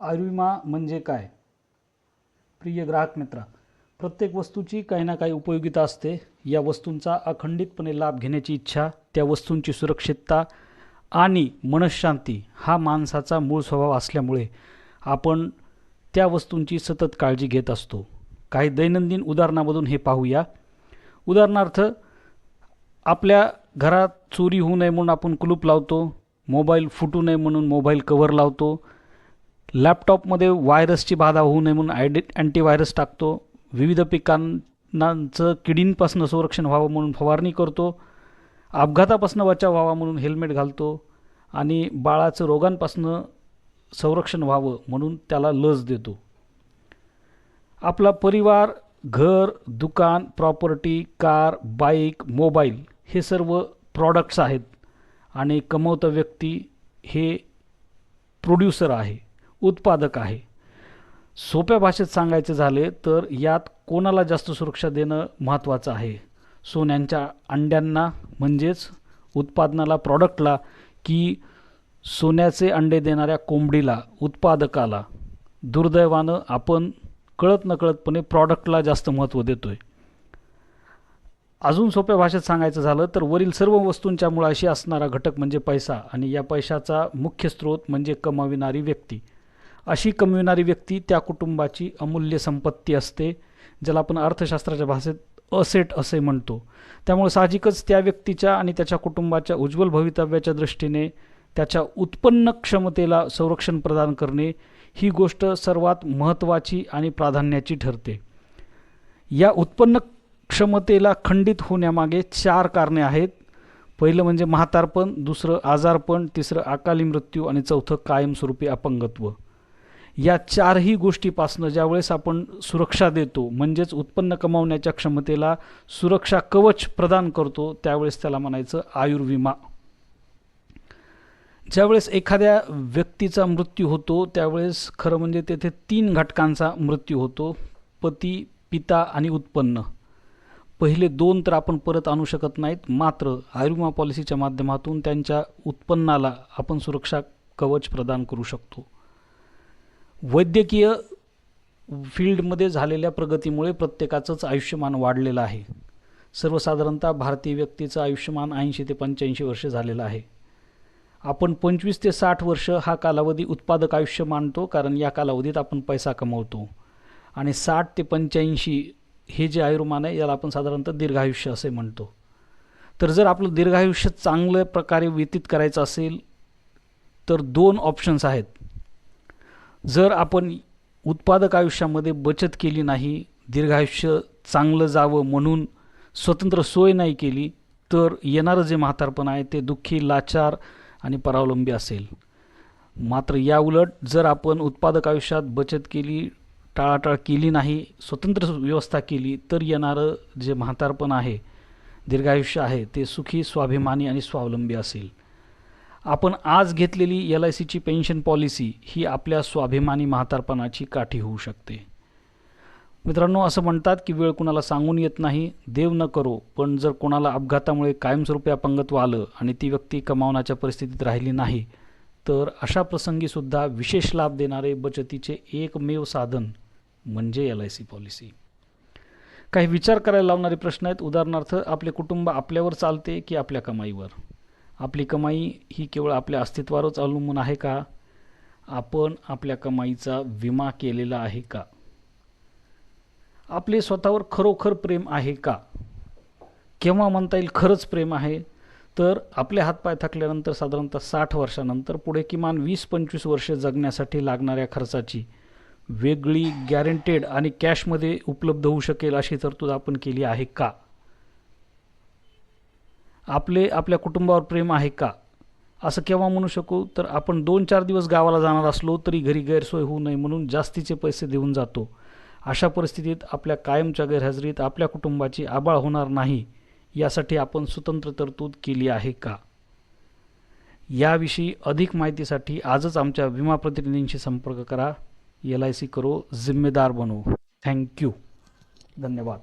आयुर्विमा म्हणजे काय? प्रिय ग्राहक मित्रा प्रत्येक वस्तूची काही ना काही उपयोगिता असते. या वस्तूंचा अखंडितपणे लाभ घेण्याची इच्छा त्या वस्तूंची सुरक्षितता आणि मनःशांती हा माणसाचा मूळ स्वभाव असल्यामुळे आपण त्या वस्तूंची सतत काळजी घेत असतो. काही दैनंदिन उदाहरणामधून हे पाहूया. उदाहरणार्थ आपल्या घरात चोरी होऊ नये म्हणून आपण कुलूप लावतो मोबाईल फुटू नये म्हणून मोबाईल कवर लावतो लॅपटॉपमध्ये व्हायरसची बाधा होऊ नये म्हणून आयडी अँटीव्हायरस टाकतो. विविध पिकांनाचं किडींपासून संरक्षण व्हावं म्हणून फवारणी करतो. अपघातापासून बचाव व्हावा म्हणून हेल्मेट घालतो. आणि बाळाचं रोगांपासून संरक्षण व्हावं म्हणून त्याला लस देतो. आपला परिवार घर दुकान प्रॉपर्टी कार बाईक मोबाईल हे सर्व प्रॉडक्ट्स आहेत. आणि कमवता व्यक्ती हे प्रोड्युसर आहे. उत्पादक आहे. सोप्या भाषेत सांगायचे झाले तर यात कोणाला जास्त सुरक्षा देणं महत्त्वाचं आहे? सोन्यांच्या अंड्यांना म्हणजेच उत्पादनाला प्रॉडक्टला की सोन्याचे अंडे देणाऱ्या कोंबडीला उत्पादकाला? दुर्दैवानं आपण कळत नकळतपणे प्रॉडक्टला जास्त महत्त्व देतो आहे अजून सोप्या भाषेत सांगायचं झालं तर वरील सर्व वस्तूंच्या मुळाशी असणारा घटक म्हणजे पैसा आणि या पैशाचा मुख्य स्रोत म्हणजे कमाविणारी व्यक्ती. अशी कमविणारी व्यक्ती त्या कुटुंबाची अमूल्य संपत्ती असते ज्याला आपण अर्थशास्त्राच्या भाषेत असेट असे म्हणतो. त्यामुळे साहजिकच त्या व्यक्तीच्या आणि त्याच्या कुटुंबाच्या उज्ज्वल भवितव्याच्या दृष्टीने त्याच्या उत्पन्न क्षमतेला संरक्षण प्रदान करणे ही गोष्ट सर्वात महत्त्वाची आणि प्राधान्याची ठरते. या उत्पन्न क्षमतेला खंडित होण्यामागे चार कारणे आहेत. पहिलं म्हणजे म्हातारपण दुसरं आजारपण तिसरं अकाली मृत्यू आणि चौथं कायमस्वरूपी अपंगत्व. या चारही गोष्टीपासनं ज्यावेळेस आपण सुरक्षा देतो म्हणजेच उत्पन्न कमावण्याच्या क्षमतेला सुरक्षा कवच प्रदान करतो त्यावेळेस त्याला म्हणायचं आयुर्विमा. ज्यावेळेस एखाद्या व्यक्तीचा मृत्यू होतो त्यावेळेस खरं म्हणजे तेथे तीन घटकांचा मृत्यू होतो पती पिता आणि उत्पन्न. पहिले दोन तर आपण परत आणू शकत नाहीत मात्र आयुर्विमा पॉलिसीच्या माध्यमातून त्यांच्या उत्पन्नाला आपण सुरक्षा कवच प्रदान करू शकतो. वैद्यकीय फील्डमध्ये झालेल्या प्रगतीमुळे प्रत्येकाचंच आयुष्यमान वाढलेलं आहे. सर्वसाधारणतः भारतीय व्यक्तीचं आयुष्यमान ऐंशी ते पंच्याऐंशी वर्ष झालेलं आहे. आपण पंचवीस ते साठ वर्ष हा कालावधी उत्पादक आयुष्य मानतो कारण या कालावधीत आपण पैसा कमवतो. आणि साठ ते पंच्याऐंशी हे जे आयुर्मान आहे याला आपण साधारणतः दीर्घायुष्य असे म्हणतो. तर जर आपलं दीर्घायुष्य चांगल्या प्रकारे व्यतीत करायचं असेल तर दोन ऑप्शन्स आहेत. जर आपण उत्पादक आयुष्यामध्ये बचत केली नाही दीर्घायुष्य चांगलं जावं म्हणून स्वतंत्र सोय नाही केली तर येणारं जे म्हातारपण आहे ते दुःखी लाचार आणि परावलंबी असेल. मात्र याउलट जर आपण उत्पादक आयुष्यात बचत केली टाळाटाळ केली नाही स्वतंत्र व्यवस्था केली तर येणारं जे म्हातारपण आहे दीर्घायुष्य आहे ते सुखी स्वाभिमानी आणि स्वावलंबी असेल. आपण आज घेतलेली एल आय सीची पेन्शन पॉलिसी ही आपल्या स्वाभिमानी म्हातारपणाची काठी होऊ शकते. मित्रांनो असं म्हणतात की वेळ कुणाला सांगून येत नाही देव न करो पण जर कोणाला अपघातामुळे कायमस्वरूपी अपंगत्व आलं आणि ती व्यक्ती कमावण्याच्या परिस्थितीत राहिली नाही तर अशा प्रसंगीसुद्धा विशेष लाभ देणारे बचतीचे एकमेव साधन म्हणजे एल आय सी पॉलिसी. काही विचार करायला लावणारे प्रश्न आहेत. उदाहरणार्थ आपले कुटुंब आपल्यावर चालते की आपल्या कमाईवर? आपली कमाई ही केवळ आपल्या अस्तित्वावरच अवलंबून आहे का? आपण आपल्या कमाईचा विमा केलेला आहे का? आपले स्वतःवर खरोखर प्रेम आहे का? केव्हा म्हणता येईल खरंच प्रेम आहे? तर आपले हातपाय थकल्यानंतर साधारणतः साठ वर्षानंतर पुढे किमान वीस पंचवीस वर्षे जगण्यासाठी लागणाऱ्या खर्चाची वेगळी गॅरंटेड आणि कॅशमध्ये उपलब्ध होऊ शकेल अशी तरतूद आपण केली आहे का? आपले आपल्या कुटुंबावर प्रेम आहे का? असं केव्हा म्हणू शकू? तर आपण दोन चार दिवस गावाला जाणार असलो तरी घरी गैरसोय होऊ नये म्हणून जास्तीचे पैसे देऊन जातो. अशा परिस्थितीत आपल्या कायमच्या गैरहजेरीत आपल्या कुटुंबाची आबाळ होणार नाही यासाठी आपण स्वतंत्र तरतूद केली आहे का? याविषयी अधिक माहितीसाठी आजच आमच्या विमा प्रतिनिधींशी संपर्क करा. एल आय सी करो जिम्मेदार बनो. थँक्यू. धन्यवाद.